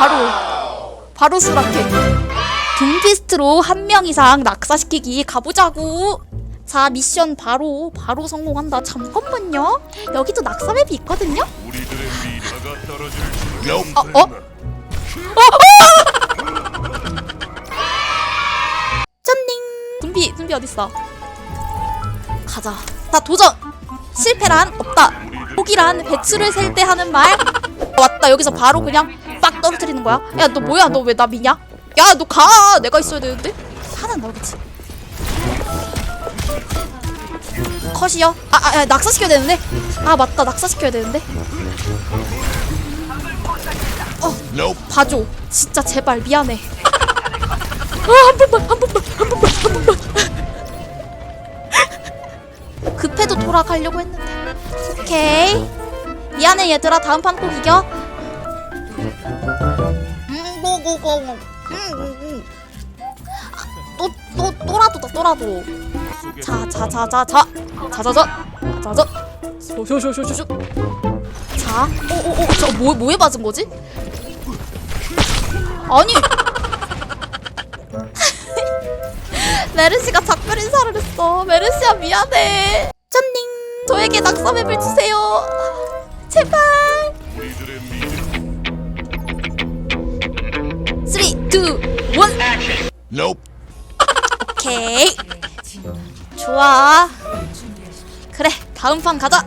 바로 바로 수락해. 둠피스트로 한 명 이상 낙사시키기 가보자고. 자 미션 바로 바로 성공한다. 잠깐만요. 여기도 낙사 맵이 있거든요? 우리들의 미라가 떨어질 Nope. 어? 어? 쩐닝 둠비 둠비 어딨어? 가자. 다 도전. 실패란 없다. 포기란 배추를 셀 때 하는 말. 왔다. 여기서 바로 그냥 빡 떨어뜨리는 거야 야 너 뭐야 너 왜 나 미냐 야 너 가 내가 있어야 되는데 하나 나오겠지 컷이요 아, 아, 아 낙사시켜야 되는데 아 맞다 낙사시켜야 되는데 Nope. 봐줘. 진짜 제발 미안해. 아, 한 번만, 한 번만, 한 번만, 한 번만. 급해도 돌아가려고 했는데. 오케이. 미안해 얘들아. 다음 판 꼭 이겨. 음, 고고고. 음, 음, 음. 아, 또, 또, 또라도다, 또라도. 자, 자, 자, 자, 자. 자, 자, 자. 자, 자. 쇼쇼쇼쇼쇼. 자, 오, 오, 오, 저 뭐, 뭐에 맞은 거지? 아니 메르시가 작별 인사를 했어 메르시야 미안해 짠닝 저에게 낙서맵을 주세요 제발 3, 2, 1 Nope. 오케이 좋아 그래 다음 판 가자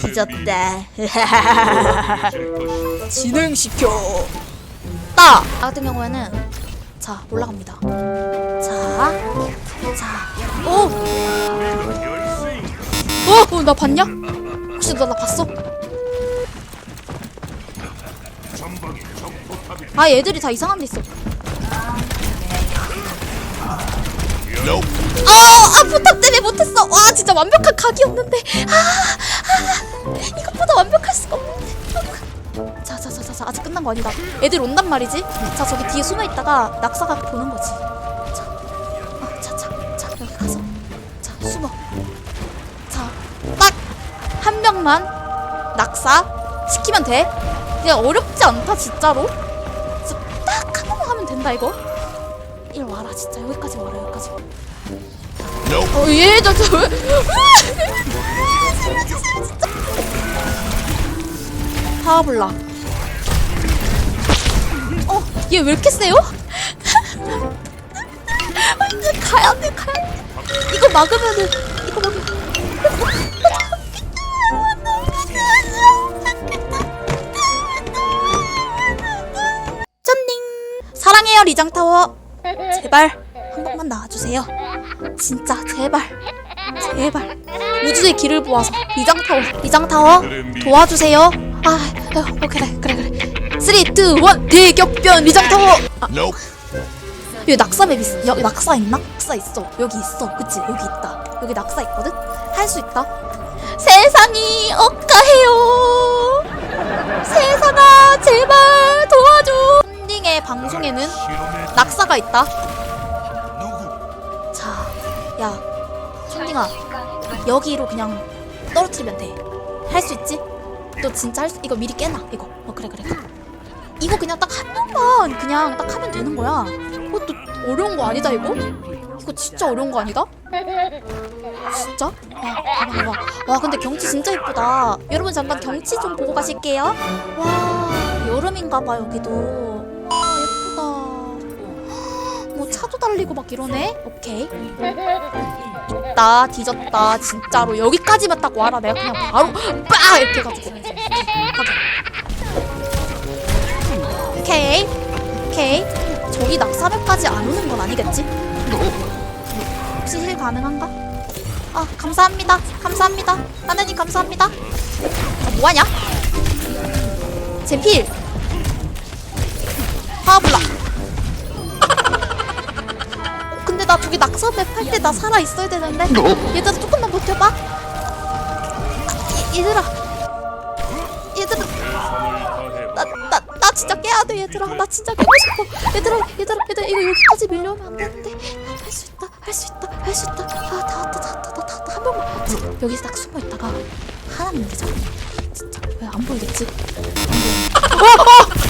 뒤졌다. 진행시켜 따! 나 같은 경우에는 자 올라갑니다 자, 자, 오! 어? 어, 나 봤냐? 혹시 너 나 봤어? 아 얘들이 다 이상한 데 있어. 아, 아 포탑 때문에 못했어. 와 진짜 완벽한 각이었는데. 아, 아 이것보다 완벽할 수가 없는데. 자자자자자 아직 끝난 거 아니다. 애들 온단 말이지? 자 저기 뒤에 숨어 있다가 낙사가 보는 거지. 자자자 자, 여기 가서. 자 숨어. 자 딱! 한 명만 낙사 시키면 돼. 그냥 어렵지 않다 진짜로 된다 이거 일 와라 진짜 여기까지 와라 여기까지. 어, 얘, 저, 저, 파워블라. 어, 얘 왜 이렇게 세요? 이제 가야 돼, 가야 돼. 이거 막으면은, 이거 막으면. 사랑해요, 리장타워. 제발, 한 번만 나와주세요. 진짜, 제발. 제발 우주의 길을 보아서 리장타워 리장타워 도와주세요 아 어, 어, 그래 그래 그래 3, 2, 1 대격변 리장타워 아 Nope. 여기 낙사맵 있어 여기 낙사 있나? 낙사 있어 여기 있어 그치 여기 있다 여기 낙사 있거든? 할 수 있다 세상이 억가해요 세상아 제발 도와줘 방송에는 낙사가 있다. 누구? 자야 촌딩아 여기로 그냥 떨어뜨리면 돼. 할 수 있지? 너 진짜 할 수 이거 미리 깨놔 이거. 어 그래 그래 이거 그냥 딱한 번만 그냥 딱 하면 되는 거야. 그것도 어려운 거 아니다 이거? 이거 진짜 어려운 거 아니다? 진짜? 와 봐봐 봐봐 와 근데 경치 진짜 예쁘다. 여러분 잠깐 경치 좀 보고 가실게요. 와 여름인가 봐 여기도 달리고 막 이러네? 오케이. 나 뒤졌다 진짜로. 여기까지만 딱 와라. 내가 그냥 바로 빠 이렇게 가지고. 가게. 오케이. 오케이. 저기 낙사맵까지 안 오는 건 아니겠지? 혹시 힐 가능한가? 아 감사합니다. 감사합니다. 하나님 감사합니다. 아, 뭐하냐? 젠필 파워블라 나 저기 낙서맵 할때나 살아 있어야 되는데. 얘들아 조금만 버텨봐. 아, 얘, 얘들아. 얘들아. 나 나 나 진짜 깨야 돼 얘들아. 나 진짜 깨고 싶어. 얘들아 얘들아 얘들아 이거 여기까지 밀려오면 안 되는데. 할 수 있다 할 수 있다 할 수 있다. 아다 왔다 다 왔다 다 왔다. 한 명만. 자, 여기서 딱 숨어 있다가 하나 믿자. 진짜 왜 안 보이겠지? 안 보여.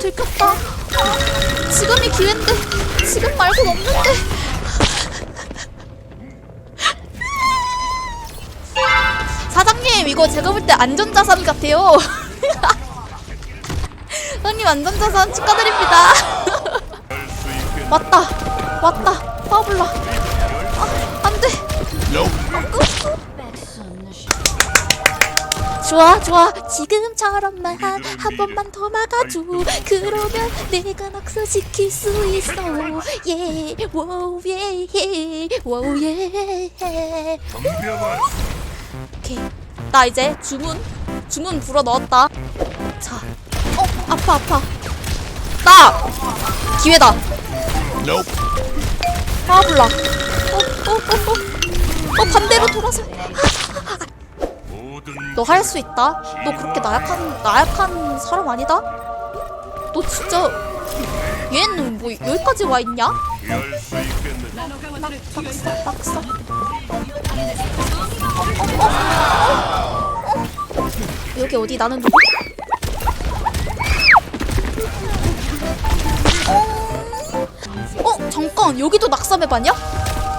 들켰다. 지금이 기회인데 지금 말고는 없는데. 사장님 이거 제가 볼 때 안전자산 같아요. 형님 안전자산 축하드립니다. 왔다 왔다 파블라 아, 안돼 Nope. 좋아 좋아 지금처럼만 한, 한 번만 더 막아줘. 그러면 내가 낙서시킬 수 있어. 예 워우 예 워우 예. 덤벼봐. 오케이. 나 이제 주문 주문 불어 넣었다. 자 어 아파 아파. 나! 기회다. Nope. 파블라. 어어 어 어. 어, 반대로 돌아서. 모든 너 할 수 있다. 너 그렇게 나약한 나약한 사람 아니다. 너 진짜 얘는 뭐 여기까지 와 있냐? 박사 박사. 어, 어, 어, 어, 어. 여기 어디 나는 누구? 어, 어 잠깐 여기도 낙사 배반이야?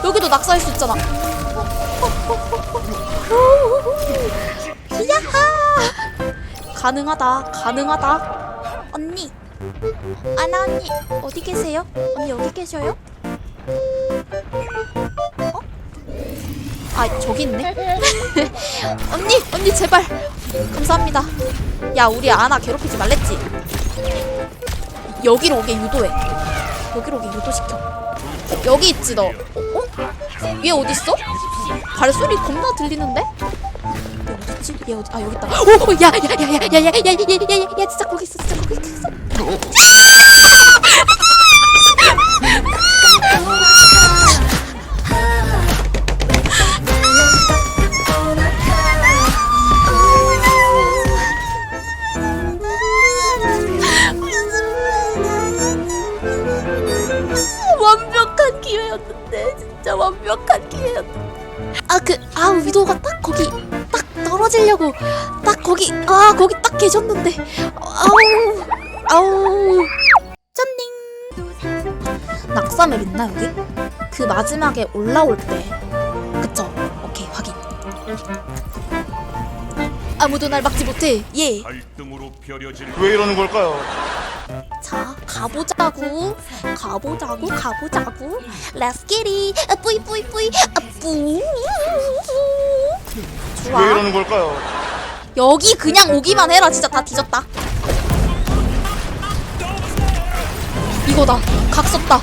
여기도 낙사할 수 있잖아. 야하! 가능하다, 가능하다. 언니, 아나 언니 어디 계세요? 언니 여기 계셔요? 어? 아 저기 있네. 언니, 언니 제발. 감사합니다. 야 우리 아나 괴롭히지 말랬지. 여기로 오게 유도해. 여기로 오게 유도시켜. 여기 있지 너. 어? 어? 얘 어디 있어? 발소리 겁나 들리는데? 얘 어딨지? 얘 어디? 아 여기 있다. 오, 야, 야, 야, 야, 야, 야, 야, 야, 야, 야, 야, 야, 진짜 거기 있어, 진짜 거기 있어. 거기, 아, 거기 딱 계셨는데. 아우, 아우. 짠닝. 낙사맵 있나, 여기? 그 마지막에 올라올 때. 그쵸? 오케이, 확인. 아무도 날 막지 못해. 예. 갈등으로 벼려질 왜 이러는 걸까요? 자, 가보자고. 가보자고, 가보자고. Let's get it. 아, 뿌이, 뿌이, 뿌이. 아, 뿌. 왜 좋아. 이러는 걸까요? 여기 그냥 오기만 해라. 진짜 다 뒤졌다. 이거다. 각 썼다.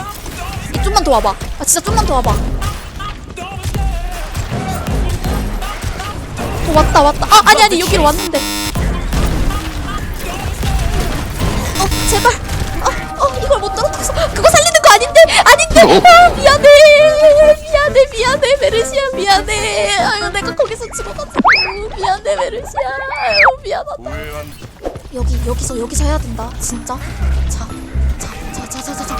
이 좀만 더 와봐. 아, 진짜 좀만 더 와봐. 어, 왔다, 왔다. 아, 아니, 아니, 여기로 왔는데. 어, 제발. 어, 어, 이걸 못 떨어뜨려서. 그거 살리는 거 아닌데, 아닌데. 아, 미안해. 미안해, 미안해. 메르시아, 미안해. 아유, 내가 거기서 죽어가지고. 미안해, 메르시아. 아유, 미안하다. 여기 여기서 여기서 해야 된다 진짜 자자자자 자자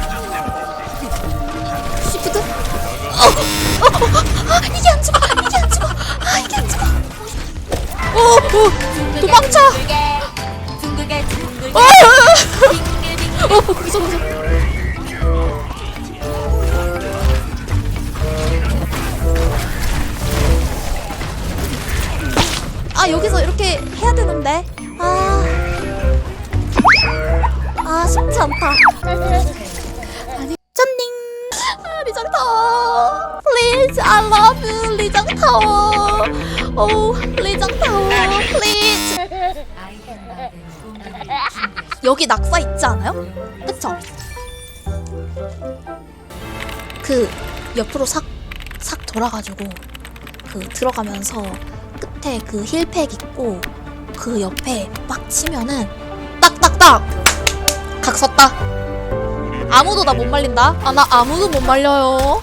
시프트 어, 어, 어, 아, 이게 안 죽어 이게 안 죽어 아 이게 안 죽어 오, 오 도망쳐 어, 어, 어, 거기서 거기서 아 여기서 이렇게 해야 되는데 아, 아 쉽지 않다. 아니 짠닝. 아, 리장타워. Please, I love you, 리장타워. 오, 리장타워. Please. 여기 낙사 있지 않아요? 그쵸? 그 옆으로 싹, 싹 돌아가지고 그 들어가면서 끝에 그 힐팩 있고 그 옆에 빡 치면은 딱딱딱! 각 섰다. 아무도 나 못 말린다. 아 나 아무도 못 말려요.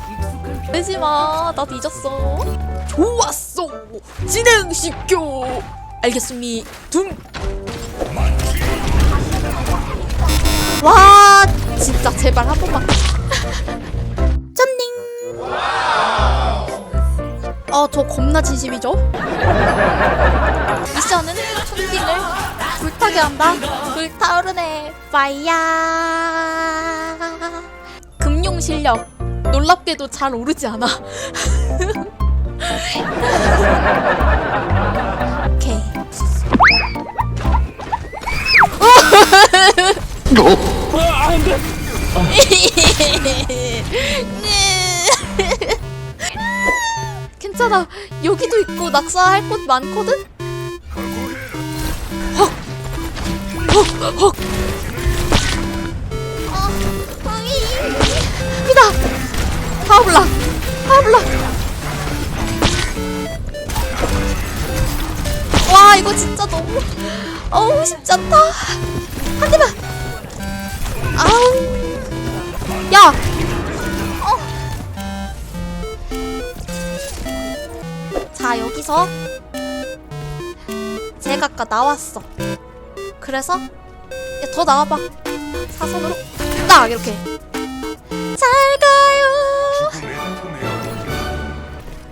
내지마. 나 뒤졌어. 좋았어. 진행시켜. 알겠습니다. 와 진짜 제발 한 번만 아, 저 겁나 진심이죠? 미션은 촌딩을 불타게 한다. 불타오르네. 파이야. 금융 실력. 놀랍게도 잘 오르지 않아. 오케이. 괜찮아. 여기도 있고 낙사할 곳 많거든. 헉, 헉, 헉. 여기다. 파블라, 파블라. 와 이거 진짜 너무 어우 쉽지 않다. 한 대만. 여기서 제가 아까 나왔어. 그래서 야, 더 나와봐. 사선으로. 딱! 이렇게. 잘 가요.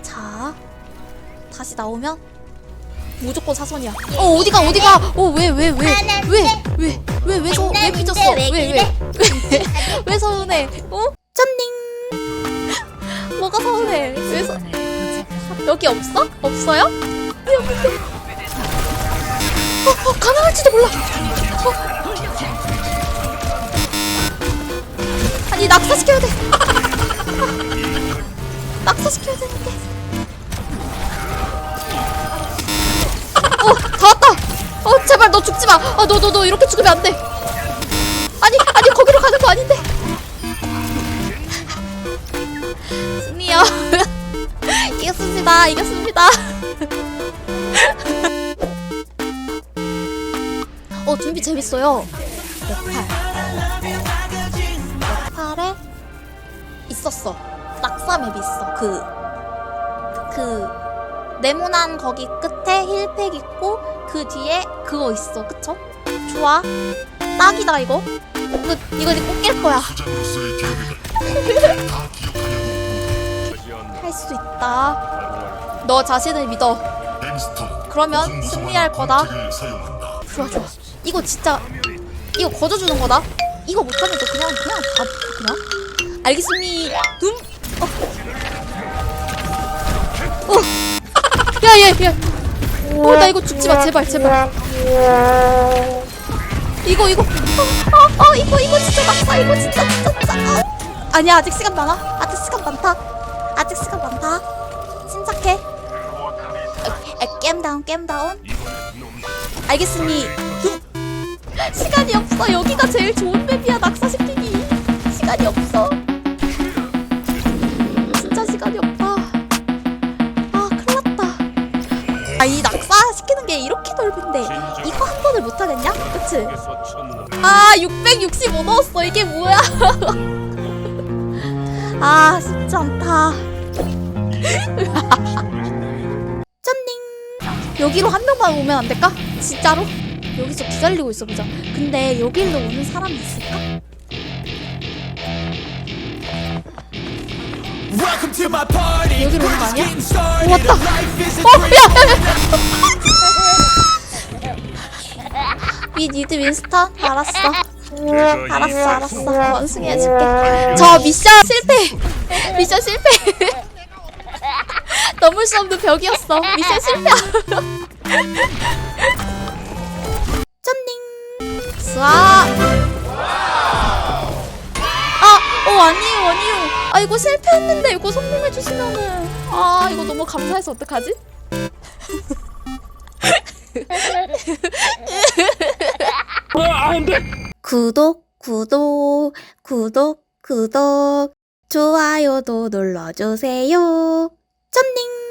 자 다시 나오면 무조건 사선이야. 어 어디가 어디가? 어왜 왜 왜? 왜왜왜 왜저왜 삐졌어? 왜왜왜 서운해? 어? 쩐닝. 뭐가 서운해? 왜 서... 여기 없어 없어요 어, 어 가능할지도 몰라 어. 아니 낙사시켜야 돼 낙사시켜야 되는데 어, 다 왔다. 어, 제발 너 죽지 마. 아, 너, 너, 너 이렇게 죽으면 안 돼. 아니, 아니, 거기로 가는 거 아닌데. 승리요. 이겼습니다. 이겼습니다. 어, 준비 재밌어요. 역할. 역할에 있었어. 낙사 맵 있어. 그, 그, 네모난 거기 끝에 힐팩 있고 그 뒤에 그거 있어 그쵸? 좋아 딱이다 이거 이거 이거 이제 꼭 깰 거야 할 수 있다 너 자신을 믿어 그러면 승리할 거다 좋아 좋아 이거 진짜 이거 거저 주는 거다 이거 못하면 너 그냥 그냥 다 그냥 알겠습니다 둠 어. 어. 야얘 얘. 어, 나 이거 죽지 마 제발 제발. 이거 이거. 어, 어, 어 이거 이거 진짜 낙사 이거 진짜 진짜 진짜. 어. 아니야 아직 시간 많아. 아직 시간 많다. 아직 시간 겜 다운 겜 다운. 알겠으니. 둠. 시간이 없어. 여기가 제일 좋은 맵이야 낙사시키기. 시간이 없어. 진짜 시간이 없다. 아, 큰일 났다. 아, 이 낙사 시키는 게 이렇게 넓은데 이거 한 번을 못 하겠냐? 그치? 아, 665 넣었어. 이게 뭐야? 아, 쉽지 않다. 여기로 한 명만 오면 안 될까? 진짜로? 여기서 기다리고 있어 보자. 근데 여기로 오는 사람이 있을까? Welcome to my party. 여기로 오는 거 아니야? 왔다. 어, 야. 위 니드 윈스턴? 알았어. 알았어, 알았어. 원숭이 해줄게. 저 미션 실패. 미션 실패. 넘을 수 없는 벽이었어. 미션 실패. 쩐닝. 쏴. 아, 어 아니에요, 아니에요. 아 이거 실패했는데 이거 성공해 주시면은 아 이거 너무 감사해서 어떡하지? 구독, 구독, 구독, 구독, 좋아요도 눌러주세요. 쩐닝!